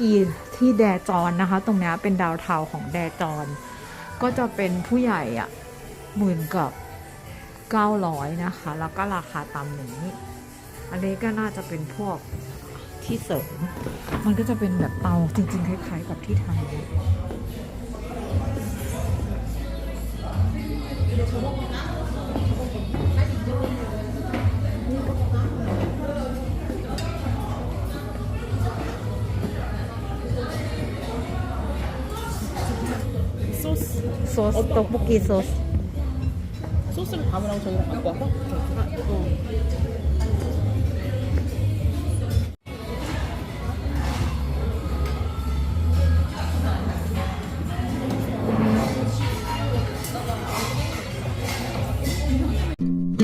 กีที่แดจอนนะคะ ตรงนี้เป็นดาวเทาของแดจอน ก็จะเป็นผู้ใหญ่อะหมื่นกับ900นะคะ แล้วก็ราคาตามนี้ อันนี้ก็น่าจะเป็นพวกที่เสริม มันก็จะเป็นแบบเตาจริง ๆ คล้าย ๆ กับที่ไทยเล 소스 โซสตกบุกีโซส 소스를 담으라고 저희가 갖고 와서 어.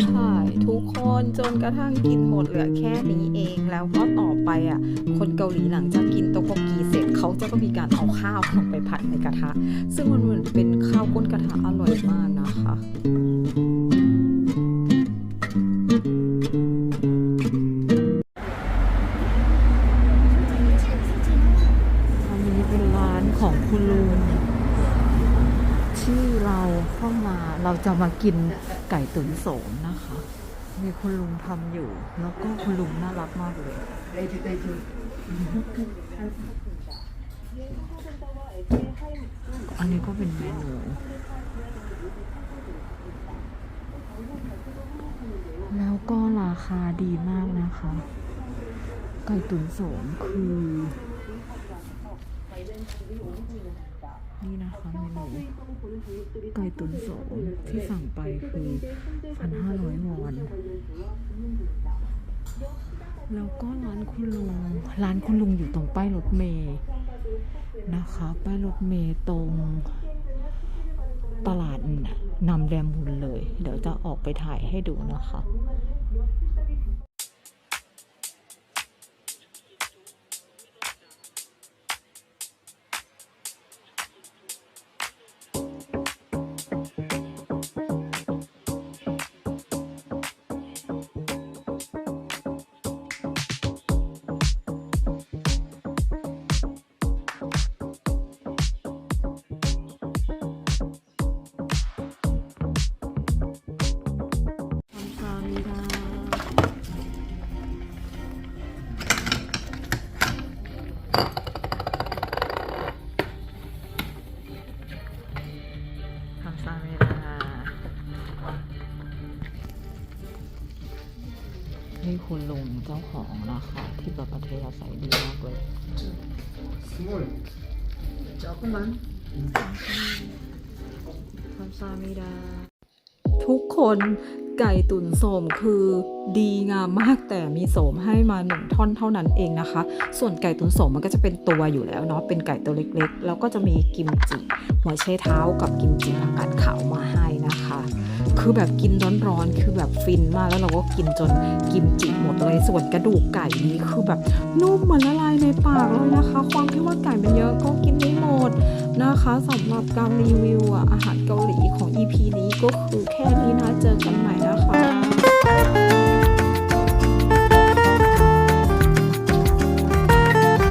ใช่ทุกคนจนกระทั่งกินหมดเหลือแค่นี้เองแล้วก็ต่อไปอ่ะ คนเกาหลีหลังจากกินโต๊กโบกี เขาจะก็มีการเอาข้าวลงไปผัดในกระทะ ซึ่งมันเหมือนเป็นข้าวก้นกระทะอร่อยมากนะคะอันนี้เป็นร้านของคุณลุงที่เราเข้ามาเราจะมากินไก่ตุ๋นโสมนะคะ มีคุณลุงทำอยู่ แล้วก็คุณลุงน่ารักมากเลย อันนี้ก็เป็นเมนูแล้วก็ราคาดีมากนะคะ ไก่ตุ๋นโสมคือ นี่นะคะเมนูไก่ตุ๋นโสมที่สั่งไปคือพันห้าร้อยวอนแล้วก็ร้านคุณลุง ร้านคุณลุงอยู่ตรงป้ายรถเมย์ นะคะป้ายรถเมย์ตรงตลาดนำแรมบุญเลย เดี๋ยวจะออกไปถ่ายให้ดูนะคะ คุณลุงเจ้าของนะคะ ที่แบบอัธยาศัยดีมากเลย 스몰 조금만 ทำซามิดา ทุกคนไก่ตุ๋นโสมคือดีงามมากแต่มีโสมให้มาหนึ่งท่อนเท่านั้นเองนะคะ ส่วนไก่ตุ๋นโสมมันก็จะเป็นตัวอยู่แล้วเนาะเป็นไก่ตัวเล็กๆ แล้วก็จะมีกิมจิหัวไชเท้ากับกิมจิผักกาดขาวมาให้นะคะ คือแบบกินร้อนๆคือแบบฟินมากแล้วเราก็กินจนกิมจิหมดเลยส่วนกระดูกไก่นี้คือแบบนุ่มเหมือนละลายในปากเลยนะคะ ความที่ว่าไก่มันเยอะก็กินไม่หมดนะคะสำหรับการรีวิวอาหารเกาหลีของ EP นี้ก็คือแค่นี้นะเจอกันใหม่นะคะ